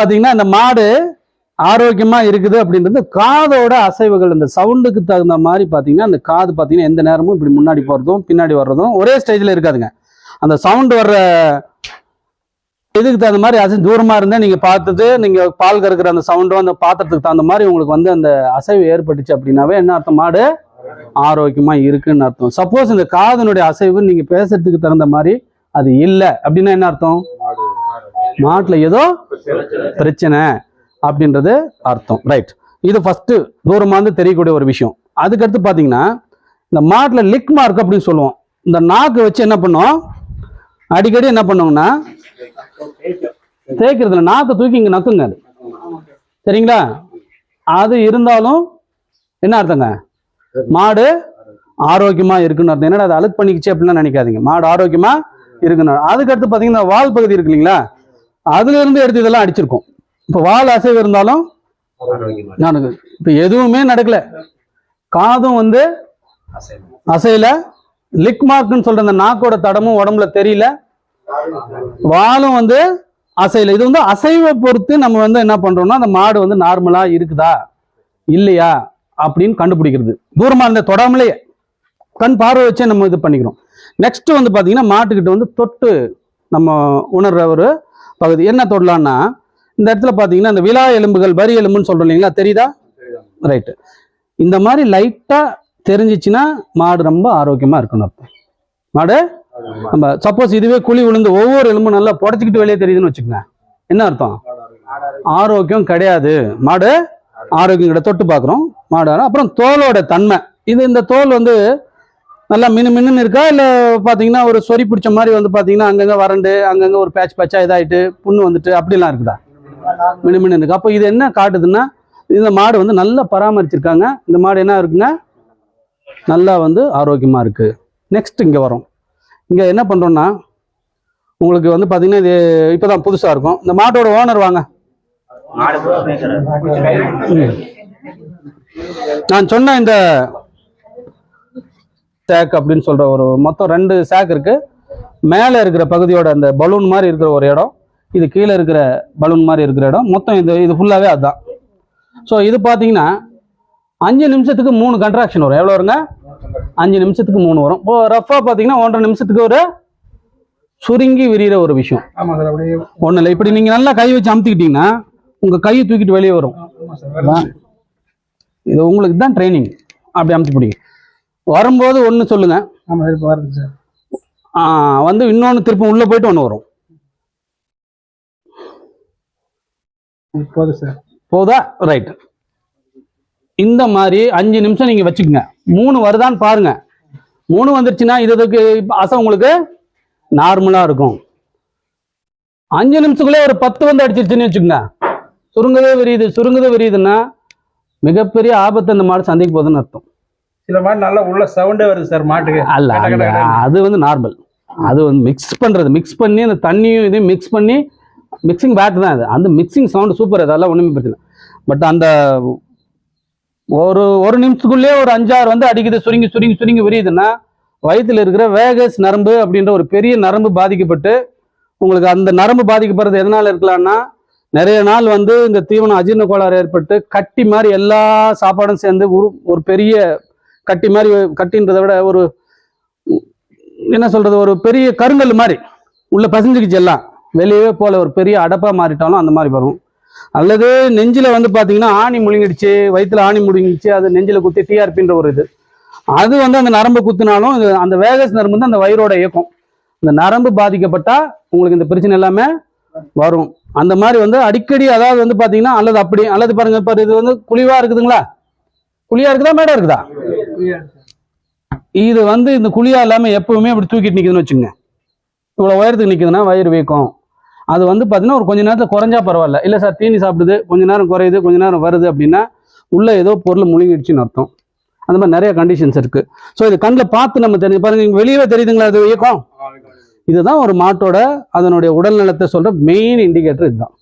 பார்த்தீங்கன்னா இந்த மாடு ஆரோக்கியமாக இருக்குது அப்படின்றது காதோட அசைவுகள் இந்த சவுண்டுக்கு தகுந்த மாதிரி பார்த்தீங்கன்னா அந்த காது பார்த்தீங்கன்னா எந்த நேரமும் இப்படி முன்னாடி போகிறதும் பின்னாடி வர்றதும் ஒரே ஸ்டேஜில் இருக்காதுங்க. அந்த சவுண்டு வர்ற இதுக்கு தகுந்த மாதிரி அசை தூரமாக இருந்தால் நீங்கள் பார்த்தது நீங்கள் பால் கறக்கிற அந்த சவுண்டும் அந்த பாத்திரத்துக்கு தகுந்த மாதிரி உங்களுக்கு வந்து அந்த அசைவு ஏற்பட்டுச்சு அப்படின்னாவே என்ன அர்த்தம்? மாடு ஆரோக்கியமாக இருக்குன்னு அர்த்தம். சப்போஸ் இந்த காதனுடைய அசைவு நீங்கள் பேசுறதுக்கு தகுந்த மாதிரி அது இல்லை அப்படின்னா என்ன அர்த்தம்? மாட்டில் ஏதோ பிரச்சனை அப்படின்றது அர்த்தம். ரைட் இது ஃபஸ்ட்டு தூரமாக இருந்து தெரியக்கூடிய ஒரு விஷயம். அதுக்கடுத்து பார்த்தீங்கன்னா இந்த மாட்டில் லிக் மார்க் அப்படின்னு சொல்லுவோம். இந்த நாக்கு வச்சு என்ன பண்ணோம்? அடிக்கடி என்ன பண்ணுவோம்னா தேய்க்கிறதுல நாக்கை தூக்கி இங்கே நக்குங்க அது. சரிங்களா? அது இருந்தாலும் என்ன அர்த்தங்க? மாடு ஆரோக்கியமா இருக்குன்னு அர்த்தம். என்னடா அது அழுக்கு பண்ணிக்கிச்சு அப்படின்லாம் நினைக்காதீங்க. மாடு ஆரோக்கியமா இருக்குன்னு அதுக்கடுத்து பார்த்தீங்கன்னா வால் பகுதி இருக்கு இல்லைங்களா? அதுல இருந்து எடுத்து இதெல்லாம் அடிச்சிருக்கோம். இப்போ வால் அசைவு இருந்தாலும் நடக்குது இப்போ எதுவுமே நடக்கல. காதும் வந்து அசையில. லிக் மார்க்னு சொல்ற அந்த நாக்கோட தடமும் உடம்புல தெரியல. வாலும் வந்து அசையில. இது வந்து அசைவை பொறுத்து நம்ம வந்து என்ன பண்றோம்னா அந்த மாடு வந்து நார்மலா இருக்குதா? இல்லையா? அப்படின்னு கண்டுபிடிக்கிறது. தூரமா இருந்த தொடாமலேயே. கண் பார்வை வச்சே நம்ம இது பண்ணிக்கிறோம். நெக்ஸ்ட் வந்து பாத்தீங்கன்னா மாட்டுக்கிட்ட வந்து தொட்டு நம்ம உணர்ற ஒரு பகுதி. என்ன தொடலான்னா இந்த இடத்துல பார்த்தீங்கன்னா இந்த விழா எலும்புகள் வரி எலும்புன்னு சொல்கிறோம் இல்லைங்களா? தெரியுதா? ரைட்டு இந்த மாதிரி லைட்டாக தெரிஞ்சிச்சுன்னா மாடு ரொம்ப ஆரோக்கியமாக இருக்கணும் அப்போ. மாடு? நம்ம சப்போஸ் இதுவே குழி விழுந்து ஒவ்வொரு எலும்பும் நல்லா புடச்சிக்கிட்டு வெளியே தெரியுதுன்னு வச்சுக்கோங்க. என்ன அர்த்தம்? ஆரோக்கியம் கிடையாது. மாடு ஆரோக்கியம் கிடையாது. தொட்டு பார்க்குறோம். மாடு அப்புறம் தோலோட தன்மை. இது இந்த தோல் வந்து நல்லா மினு மினுன்னு இருக்கா? இல்லை பார்த்தீங்கன்னா ஒரு சொறி பிடிச்ச மாதிரி வந்து பார்த்தீங்கன்னா அங்கங்கே வறண்டு அங்கங்கே ஒரு பேட்ச் பேட்சா இதாயிட்டு புண்ணு வந்துட்டு அப்படிலாம் இருக்குதா? மினு மினு இருக்கு. அப்போ இது என்ன காட்டுதுன்னா இந்த மாடு வந்து நல்லா பராமரிச்சிருக்காங்க. இந்த மாடு என்ன இருக்குங்க நல்லா வந்து ஆரோக்கியமா இருக்கு. நெக்ஸ்ட் இங்கே வரும். இங்கே என்ன பண்ணுறோம்னா உங்களுக்கு வந்து பார்த்தீங்கன்னா இது இப்போதான் புதுசாக இருக்கும். இந்த மாட்டோட ஓனர் வாங்க. நான் சொன்ன இந்த சேக் அப்படின்னு சொல்ற ஒரு மொத்தம் ரெண்டு சேக் இருக்கு. மேலே இருக்கிற பகுதியோட அந்த பலூன் மாதிரி இருக்கிற ஒரு இடம். இது கீழே இருக்கிற பலூன் மாதிரி இருக்கிற இடம். மொத்தம் இது இது ஃபுல்லாகவே அதுதான். ஸோ இது பார்த்தீங்கன்னா அஞ்சு நிமிஷத்துக்கு மூணு கண்ட்ராக்ஷன் வரும். எவ்வளோ வருங்க? அஞ்சு நிமிஷத்துக்கு மூணு வரும். இப்போ ரஃபாக பார்த்தீங்கன்னா ஒன்றரை நிமிஷத்துக்கு ஒரு சுருங்கி விரிகிற ஒரு விஷயம். ஒன்றும் இல்லை. இப்படி நீங்கள் நல்லா கை வச்சு அமுத்திக்கிட்டீங்கன்னா உங்கள் கையை தூக்கிட்டு வெளியே வரும். இது உங்களுக்கு தான் ட்ரைனிங் அப்படி அமுத்தி பிடிங்க வரும்போது ஒன்று சொல்லுங்க. ஆமா சார் இப்போ வருது சார். வந்து இன்னொன்று திரும்ப உள்ளே போயிட்டு ஒன்று வரும். போதும் சார். போதா? ரைட் இந்த மாதிரி அஞ்சு நிமிஷம் நீங்கள் வச்சுக்கோங்க. மூணு வருதான்னு பாருங்க. மூணு வந்துருச்சுன்னா இது இதுக்கு இப்ப அசை உங்களுக்கு நார்மலாக இருக்கும். அஞ்சு நிமிஷத்துக்குள்ளே ஒரு பத்து வந்து அடிச்சிருச்சுன்னு வச்சுக்கோங்க. சுருங்குதே விரியுது சுருங்குதே விரியுதுன்னா மிகப்பெரிய ஆபத்து அந்த மாடு சந்தைக்கு போகுதுன்னு அர்த்தம். சில மாதிரி நல்லா உள்ள சவுண்டே வருது சார் மாட்டுக்கு. அல்ல. அது வந்து நார்மல் அது வந்து மிக்ஸ் பண்றது. மிக்ஸ் பண்ணி அந்த தண்ணியும் இதையும் மிக்ஸ் பண்ணி மிக்சிங் பேட் தான் அது. அந்த மிக்சிங் சவுண்ட் சூப்பர் அதெல்லாம் ஒண்ணுமே பிரச்சனை பட் அந்த ஒரு ஒரு நிமிஷத்துக்குள்ளேயே ஒரு அஞ்சாறு வந்து அடிக்குது சுருங்கி சுருங்கி சுருங்கி விரியுதுன்னா வயித்துல இருக்கிற வேகஸ் நரம்பு அப்படின்ற ஒரு பெரிய நரம்பு பாதிக்கப்பட்டு உங்களுக்கு அந்த நரம்பு பாதிக்கப்படுறது எதனால இருக்கலாம்னா நிறைய நாள் வந்து இந்த தீவனம் அஜீரண கோளாறு ஏற்பட்டு கட்டி மாதிரி எல்லா சாப்பாடும் சேர்ந்து ஒரு ஒரு பெரிய கட்டி மாதிரி கட்டின்றதை விட ஒரு என்ன சொல்றது ஒரு பெரிய கருங்கல் மாதிரி. உள்ள பசஞ்சுக்கிச்சு எல்லாம். வெளியவே போல ஒரு பெரிய அடப்பா மாறிட்டாலும் அந்த மாதிரி வரும். அல்லது நெஞ்சில் வந்து பார்த்தீங்கன்னா ஆணி முழுங்கிடுச்சு வயிற்றுல ஆணி முழுங்கிடுச்சு அது நெஞ்சில் குத்தி டிஆர்பின்ற ஒரு இது. அது வந்து அந்த நரம்பு குத்தினாலும் அந்த வேகஸ் நரம்பு வந்து அந்த வயிறோட இயக்கம். இந்த நரம்பு பாதிக்கப்பட்டா உங்களுக்கு இந்த பிரச்சனை எல்லாமே வரும். அந்த மாதிரி வந்து அடிக்கடி அதாவது வந்து பார்த்தீங்கன்னா அல்லது அப்படி அல்லது பாருங்க பாரு இது வந்து குழிவா இருக்குதுங்களா? குழியா இருக்குதா மேடம் இருக்குதா? இது வந்து இந்த குழியா இல்லாம எப்பவுமே இப்படி தூக்கிட்டு நிக்குதுன்னு வச்சுங்க இவ்வளவு உயரத்துக்கு நிக்குதுன்னா வயிறு வீக்கம். அது வந்து பாத்தீங்கன்னா ஒரு கொஞ்ச நேரத்துல குறைஞ்சா பரவாயில்ல. இல்ல சார் தீனி சாப்பிடுது கொஞ்ச நேரம் குறையுது கொஞ்ச நேரம் வருது அப்படின்னா உள்ள ஏதோ பொருள் முழுங்கிடுச்சுன்னு அர்த்தம். அந்த மாதிரி நிறைய கண்டிஷன்ஸ் இருக்கு. ஸோ இது கண்ணில் பார்த்து நம்ம தெரிஞ்சு பாருங்க வெளியவே தெரியுதுங்களா அது இயக்கம்? இதுதான் ஒரு மாட்டோட அதனுடைய உடல் நலத்தை சொல்ற மெயின் இண்டிகேட்டர் இதுதான்.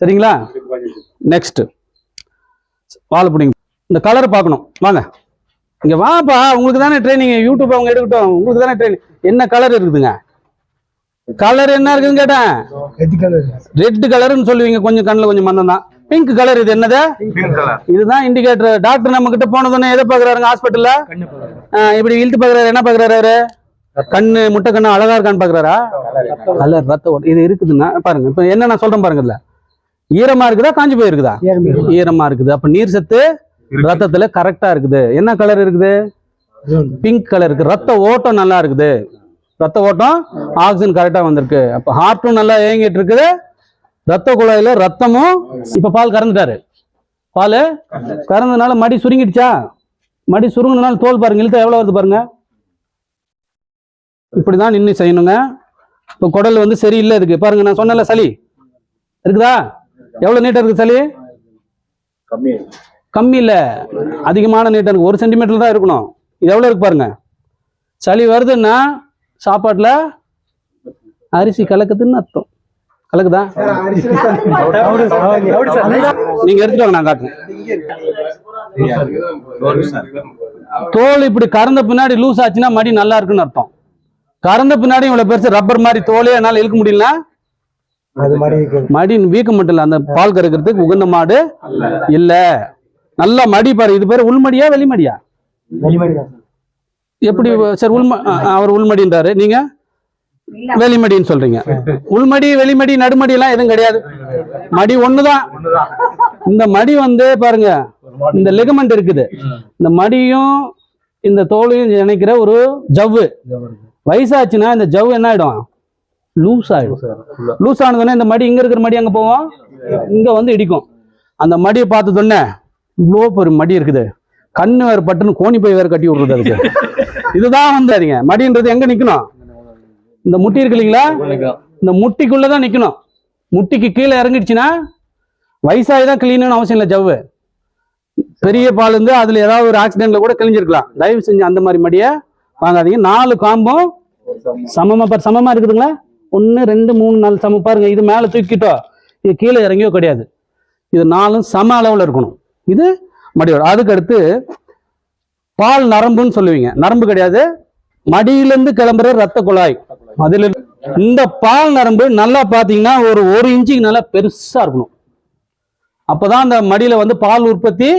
சரிங்களா? நெக்ஸ்ட் வாழை பிடிங்க இந்த கலர் பார்க்கணும். வாங்க. இங்க வாப்பா உங்களுக்கு தானே ட்ரைனிங் யூடியூப் அவங்க எடுக்கட்டும். உங்களுக்கு தானே ட்ரைனிங் என்ன கலர் இருக்குதுங்க? கலர் என்ன இருக்குன்னு கேட்டேன்? ரெட் கலர் ரெட் கலர்னு சொல்லுவீங்க. கொஞ்சம் கண்ணுல கொஞ்சம் மந்தம் தான். பிங்க் கலர் இது என்னது? இதுதான் இண்டிகேட்டர் டாக்டர் நம்ம கிட்ட போனதுன்னு எதை பாக்குறாருங்க ஹாஸ்பிட்டல்ல இப்படி இழுத்து பாக்குறாரு என்ன பாக்குறாரு அவரு? கண்ணு முட்டை கண்ணு அழகா இருக்கான்னு பாக்குறாரா கலர். ரத்த ஓட்டம் இது இருக்குதுன்னா பாருங்க. இப்ப என்ன நான் சொல்றேன் பாருங்க இதுல. ஈரமா இருக்குதா காஞ்சி போயிருக்குதா? ஈரமா இருக்குது. அப்ப நீர் சத்து ரத்தத்துல கரெக்டா இருக்குது. என்ன கலர் இருக்குது? பிங்க் கலர் இருக்கு. ரத்த ஓட்டம் நல்லா இருக்குது. ரத்த ஓட்டம் ஆக்சிஜன் கரெக்டா வந்திருக்கு. அப்ப ஹார்ட்டும் நல்லா இயங்கிட்டு இருக்குது. ரத்த குழாயில ரத்தமும் இப்ப பால் கறந்துட்டாரு. பால் கறந்ததுனால மடி சுருங்கிடுச்சா? மடி சுருங்கினால தோல் பாருங்க இழுத்தா எவ்வளவு வருது பாருங்க. இப்படிதான் நின்று செய்யணுங்க. இப்போ குடல் வந்து சரியில்லை இருக்கு பாருங்க நான் சொன்னல சளி. இருக்குதா? எவ்வளவு நீட்டா இருக்கு சளி? கம்மி. இல்ல அதிகமான நீட்டம் ஒரு சென்டிமீட்டர் தான் இருக்கணும். இது எவ்வளவு இருக்கு பாருங்க. சளி வருதுன்னா சாப்பாட்டுல அரிசி கலக்குதுன்னு அர்த்தம். கலக்குதா? நீங்க எடுத்துட்டு வாங்க நான் காட்டுறேன். தோல் இப்படி கறந்த பின்னாடி லூஸ் ஆச்சுன்னா மடி நல்லா இருக்குன்னு அர்த்தம். கறந்த பின்னாடி இவ்வளவு பெருசு ரப்பர் மாதிரி தோலே என்னால இழுக்க முடியல மடி வீக்கம் மட்டும் இல்ல அந்த பால் கறக்கிறதுக்கு உகந்த மாடு இல்ல. நல்லா மடி பாரு. இது பேரு உள்மடியா வெளிமடியா? எப்படி சரி உள்ம அவர் உள்மடின்றாரு. நீங்க? வெளிமடின்னு சொல்றீங்க. உள்மடி வெளிமடி நடுமடி எல்லாம் எதுவும் கிடையாது. மடி ஒண்ணுதான். இந்த மடி வந்து பாருங்க இந்த லெகமெண்ட் இருக்குது. இந்த மடியும் இந்த தோலையும் இணைக்கிற ஒரு ஜவ்வு. வயசாச்சுன்னா இந்த ஜவ்வு என்ன ஆயிடும்? லூஸ் ஆயிடும். லூஸ் ஆனதுன்னா இந்த மடி இங்க இருக்கிற மடி அங்க போவோம்? இங்க வந்து இடிக்கும். அந்த மடியை பார்த்ததுன்னே இவ்வளோ பெரிய மடி இருக்குது. கண்ணு வேற பட்டுன்னு கோணி போய் வேற கட்டி விடுறது அதுக்கு. இதுதான் வந்து அதிங்க மடின்றது எங்கே நிற்கணும் இந்த முட்டி இருக்கு இல்லைங்களா? இந்த முட்டிக்குள்ளதான் நிக்கணும். முட்டிக்கு கீழே இறங்கிடுச்சுன்னா வயசாகி தான் கிளீனுன்னு அவசியம் இல்லை ஜவ்வு. பெரிய பால் இருந்து அதில் ஏதாவது ஒரு ஆக்சிடென்ட்ல கூட கிழிஞ்சிருக்கலாம். தயவு செஞ்சு அந்த மாதிரி மடியை வாங்காதீங்க. நாலு காம்பும் சமமாக பார் சமமா இருக்குதுங்களா? ஒன்று ரெண்டு மூணு நாலு சம பாருங்க. இது மேலே தூக்கிட்டோ இது கீழே இறங்கியோ கிடையாது. இது நாலும் சம அளவில் இருக்கணும். இது மடியோட. அதுக்கடுத்து பால் நரம்புன்னு சொல்லுவீங்க. நரம்பு கிடையாது. மடியிலேருந்து கிளம்புற ரத்த குழாய். அதில் இந்த பால் நரம்பு நல்லா பார்த்தீங்கன்னா ஒரு ஒரு இன்ச்சுக்கு நல்லா பெருசாக இருக்கணும். அப்போதான் அந்த மடியில் வந்து பால் உற்பத்தி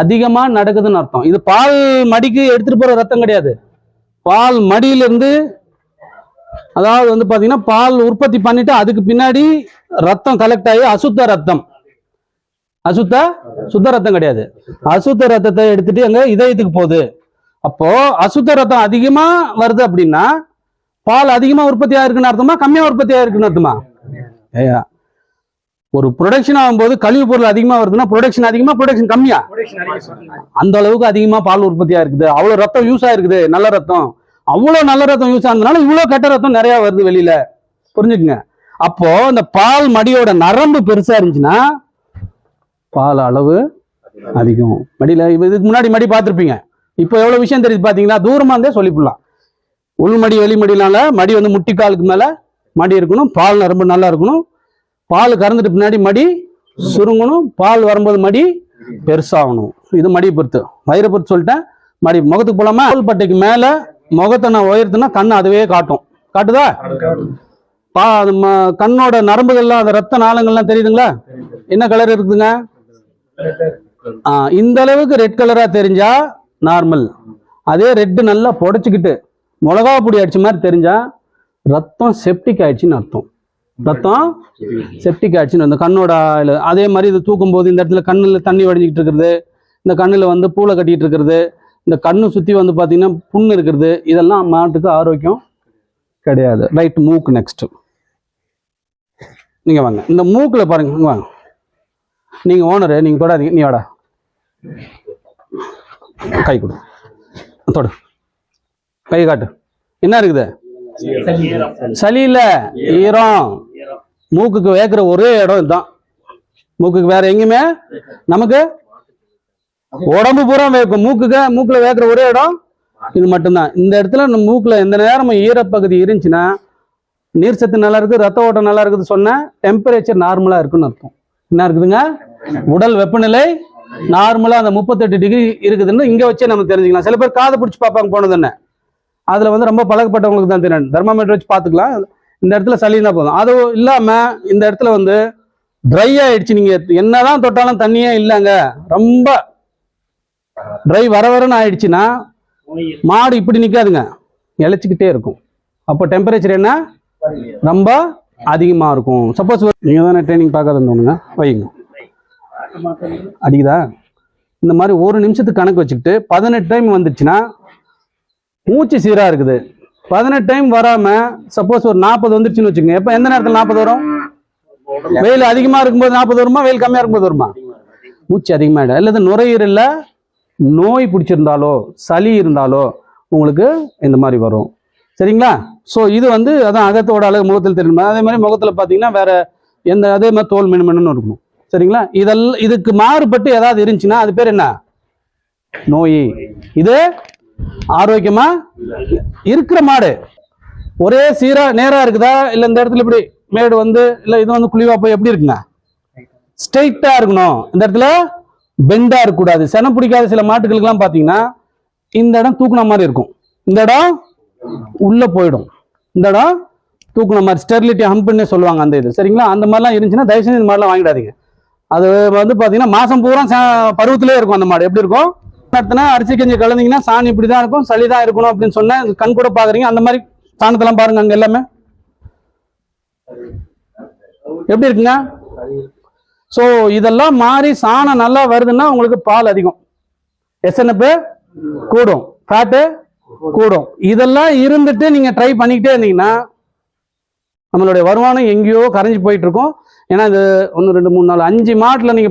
அதிகமாக நடக்குதுன்னு அர்த்தம். இது பால் மடிக்கு எடுத்துகிட்டு போகிற ரத்தம் கிடையாது. பால் மடியிலிருந்து அதாவது வந்து பார்த்தீங்கன்னா பால் உற்பத்தி பண்ணிட்டு அதுக்கு பின்னாடி ரத்தம் கலெக்ட் ஆகி அசுத்த ரத்தம் அசுத்த சுத்த ரத்தம் கிடையாது. அசுத்த ரத்தத்தை எடுத்துட்டு அங்க இதயத்துக்கு போகுது. அப்போ அசுத்த ரத்தம் அதிகமா வருது அப்படின்னா பால் அதிகமா உற்பத்தி ஆயிருக்குன்னு அர்த்தமா கம்மியா உற்பத்தி ஆயிருக்குன்னு அர்த்தமா? ஏயா ஒரு ப்ரொடக்ஷன் ஆகும்போது கழிவு பொருள் அதிகமா வருதுன்னா ப்ரொடக்ஷன் அதிகமா ப்ரொடக்ஷன் கம்மியா? அந்த அளவுக்கு அதிகமா பால் உற்பத்தியா இருக்குது அவ்வளவு ரத்தம் யூஸ் ஆயிருக்குது. நல்ல ரத்தம். அவ்வளவு நல்ல ரத்தம் யூஸ் ஆனதுனால இவ்வளவு கெட்ட ரத்தம் நிறைய வருது வெளியில. புரிஞ்சுக்குங்க. அப்போ இந்த பால் மடியோட நரம்பு பெருசா இருந்துச்சுன்னா பால் அளவு அதிகம். மடியில் இப்போ இதுக்கு முன்னாடி மடி பார்த்துருப்பீங்க. இப்போ எவ்வளோ விஷயம் தெரியுது பார்த்தீங்கன்னா தூரமாக இருந்தே சொல்லிவிடலாம் உள்மடி வெளிமடினால மடி வந்து முட்டி காலுக்கு மேலே மடி இருக்கணும் பால் ரொம்ப நல்லா இருக்கணும். பால் கறந்துட்டு பின்னாடி மடி சுருங்கணும் பால் வரும்போது மடி பெருசாகணும். இது மடியை பொறுத்து. வயிறை பொறுத்து சொல்லிட்டேன். மடி முகத்துக்கு போலாமா? தோல் பட்டைக்கு மேலே முகத்தை நான் உயர்த்தினா கண் அதுவே காட்டும். காட்டுதா? பா அது ம- கண்ணோட நரம்புகள்லாம் அந்த ரத்த நாளங்கள்லாம் தெரியுதுங்களா? என்ன கலர் இருக்குதுங்க? இந்த அளவுக்கு ரெட் கலரா தெரிஞ்சா நார்மல் அதே ரெட் நல்லா புடைச்சிக்கிட்டு மிளகா பொடி அடிச்ச மாதிரி தெரிஞ்சா ரத்தம் செப்டிக் ஆயிடுச்சுன்னு அர்த்தம். ரத்தம் செப்டிக் ஆயிடுச்சுன்னு அந்த கண்ணோட அதே மாதிரி இது தூக்கும் போது இந்த இடத்துல கண்ணில் தண்ணி வடிஞ்சிக்கிட்டு இருக்கிறது இந்த கண்ணில் வந்து பூளை கட்டிக்கிட்டு இருக்கிறது இந்த கண்ணு சுற்றி வந்து பார்த்தீங்கன்னா புண்ணு இருக்கிறது இதெல்லாம் மாட்டுக்கு ஆரோக்கியம் கிடையாது. ரைட் மூக்கு நெக்ஸ்ட் நீங்கள் வாங்க. இந்த மூக்கில் பாருங்க வாங்க. நீங்கள் ஓனரு நீங்கள் தொடாதீங்க. நீ வாடா. கை கொடு. தொடு. கை காட்டு. என்ன இருக்குது? சளி இல்லை ஈரம். மூக்குக்கு வேக்கிற ஒரே இடம் இதுதான். மூக்குக்கு வேற எங்கேயுமே? நமக்கு? உடம்பு பூரா வேக்கும். மூக்குக்கு மூக்கில் வேக்கிற ஒரே இடம் இது மட்டும்தான். இந்த இடத்துல நம்ம எந்த நேரமும் ஈரப்பகுதி இருந்துச்சுன்னா நீர் சத்து நல்லா இருக்குது ரத்த ஓட்டம் நல்லா இருக்குது சொன்னால் டெம்பரேச்சர் நார்மலாக இருக்குன்னு அர்த்தம். என்ன இருக்குதுங்க? உடல் வெப்பநிலை நார்மலா அந்த முப்பத்தெட்டு டிகிரி இருக்குதுன்னு இங்க வச்சே நம்ம தெரிஞ்சுக்கலாம். சில பேர் காதை பிடிச்சி பார்ப்பாங்க போனது என்ன? அதுல வந்து ரொம்ப பழக்கப்பட்டவங்களுக்கு தான் தெரியும். தெர்மாமீட்டர் வச்சு பார்த்துக்கலாம். இந்த இடத்துல சளி போதும். அது இல்லாம இந்த இடத்துல வந்து ட்ரை ஆயிடுச்சு. நீங்க என்னதான் தொட்டாலும் தண்ணியே இல்லைங்க. ரொம்ப ட்ரை வர வரன்னு ஆயிடுச்சுன்னா மாடு இப்படி நிக்காதுங்க. இழைச்சிக்கிட்டே இருக்கும். அப்போ டெம்பரேச்சர் என்ன? ரொம்ப அதிகமா இருக்கும். சப்போஸ் நீங்க தானே ட்ரைனிங் பார்க்காத தோணுங்க வைங்க. அடிக்குதா? இந்த மாதிரி ஒரு நிமிஷத்துக்கு கணக்கு வச்சுக்கிட்டு பதினெட்டு டைம் வந்துச்சுன்னா மூச்சு சீராக இருக்குது. பதினெட்டு டைம் வராமல் சப்போஸ் ஒரு நாற்பது வந்துருச்சுன்னு வச்சுக்கோங்க. எப்போ எந்த நேரத்தில் நாற்பது வரும்? வெயில் அதிகமாக இருக்கும்போது நாற்பது வருமா? வெயில் கம்மியாக இருக்கும்போது வருமா? மூச்சு அதிகமாகிடும் அல்லது நுரையீரலில் நோய் பிடிச்சிருந்தாலோ சளி இருந்தாலோ உங்களுக்கு இந்த மாதிரி வரும். சரிங்களா? ஸோ இது வந்து அதான் அகத்தோட அழகு முகத்தில் தெரியும். அதே மாதிரி முகத்தில் பார்த்தீங்கன்னா வேற எந்த அதே மாதிரி தோல் மினுமின்னு இருக்கணும் சரிங்களா? இதெல்லாம் இதுக்கு மாறுபட்டு ஏதாவது இருந்துச்சுன்னா அது பேர் என்ன? நோய். இது ஆரோக்கியமா? இருக்கிற மாடு. ஒரே சீரா நேரா இருக்குதா? இல்ல இந்த இடத்துல இப்படி மேடு வந்து இல்ல இது வந்து குழிவா போய் எப்படி இருக்குங்க ஸ்ட்ரெயிட்டா இருக்கணும். இந்த இடத்துல பெண்டா இருக்கக்கூடாது. சென பிடிக்காத சில மாட்டுகளுக்கெல்லாம் பாத்தீங்கன்னா இந்த இடம் தூக்குன மாதிரி இருக்கும். இந்த இடம் உள்ள போயிடும். இந்த இடம் தூக்குன மாதிரி. ஸ்டெர்லிட்டி ஹம்ப்னே சொல்லுவாங்க அந்த இது. சரிங்களா? அந்த மாதிரிலாம் இருந்துச்சுன்னா தயவு செஞ்சு இந்த மாதிரிலாம் வாங்கிடாதீங்க. அது வந்து பார்த்தீங்கன்னா மாதம் பூரா சா- பருவத்திலே இருக்கும் அந்த மாடு. எப்படி இருக்கும்? நடத்தினா அரிசி கஞ்சி கலந்தீங்கன்னா சாணி இப்படி தான் இருக்கும் சளி தான் இருக்கணும் அப்படின்னு சொன்னேன் கண் கூட பார்க்குறீங்க அந்த மாதிரி சாணத்தெல்லாம் பாருங்க அங்கே எல்லாமே. எப்படி இருக்குங்க? ஸோ இதெல்லாம் மாறி சாணம் நல்லா வருதுன்னா உங்களுக்கு பால் அதிகம். எஸ்என்எப்பு கூடும். ஃபேட்டு கூடும். இதெல்லாம் இருந்துட்டு நீங்கள் ட்ரை பண்ணிக்கிட்டே இருந்தீங்கன்னா நம்மளுடைய வருமானம் எங்கேயோ கரைஞ்சு போயிட்டு இருக்கும். ஏன்னா இது ஒன்று ரெண்டு மூணு நாலு அஞ்சு மாட்டில் நீங்க